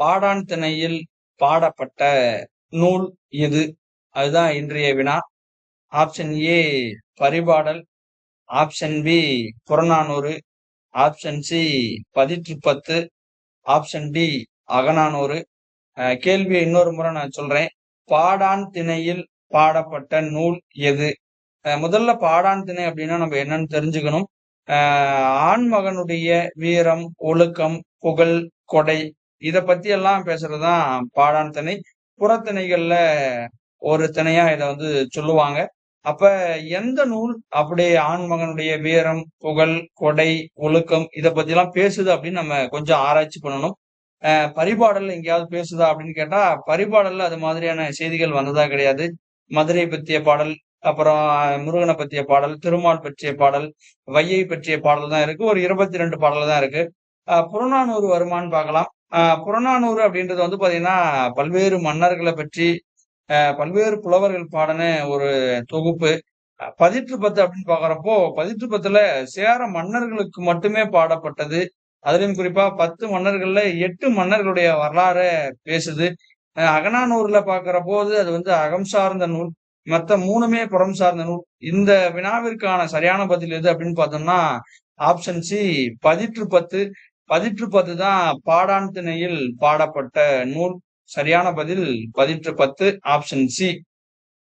பாடான் திணையில் பாடப்பட்ட நூல் இது. அதுதான் இன்றைய வினா. Option A Paripadal. Option B Purananuru. Option C Pathitru Pathu option D Akananuru. கேள்வியை இன்னொரு முறை நான் சொல்றேன். பாடான் திணையில் பாடப்பட்ட நூல் எது? முதல்ல பாடான் திணை அப்படின்னா நம்ம என்னன்னு தெரிஞ்சுக்கணும். ஆண்மகனுடைய வீரம் ஒழுக்கம் புகழ் கொடை இத பத்தி எல்லாம் பேசுறதுதான் பாடான் திணை. புறத்திணைகள்ல ஒரு திணையா இத வந்து சொல்லுவாங்க. அப்ப எந்த நூல் அப்படி ஆண்மகனுடைய வீரம் புகழ் கொடை ஒழுக்கம் இத பத்தி எல்லாம் பேசுது அப்படின்னு நம்ம கொஞ்சம் ஆராய்ச்சி பண்ணணும். பரிபாடல் எங்கேயாவது பேசுதா அப்படின்னு கேட்டா பரிபாடல்ல அது மாதிரியான செய்திகள் வந்ததா கிடையாது. மதுரை பற்றிய பாடல் அப்புறம் முருகனை பற்றிய பாடல் திருமால் பற்றிய பாடல் வையை பற்றிய பாடல் தான் இருக்கு. ஒரு இருபத்தி ரெண்டு பாடல் தான் இருக்கு புறநானூறு வருமான்னு பார்க்கலாம். புறநானூறு அப்படின்றது வந்து பாத்தீங்கன்னா பல்வேறு மன்னர்களை பற்றி பல்வேறு புலவர்கள் பாடின ஒரு தொகுப்பு. பதிற்று பத்து அப்படின்னு பாக்குறப்போ பதிற்று பத்துல சேர மன்னர்களுக்கு மட்டுமே பாடப்பட்டது. அதுலயும் குறிப்பா பத்து மன்னர்கள்ல எட்டு மன்னர்களுடைய வரலாறு பேசுது. அகனானூர்ல பாக்குற போது அது வந்து அகம் சார்ந்த நூல் மத்த மூணுமே புறம் சார்ந்த நூல். இந்த வினாவிற்கான சரியான பதில் எது அப்படின்னு பார்த்தோம்னா ஆப்ஷன் சி பதிற்று பத்து பதிற்று பத்து தான் பாடான் திணையில் பாடப்பட்ட நூல். சரியான பதில் பதிற்று பத்து ஆப்ஷன் சி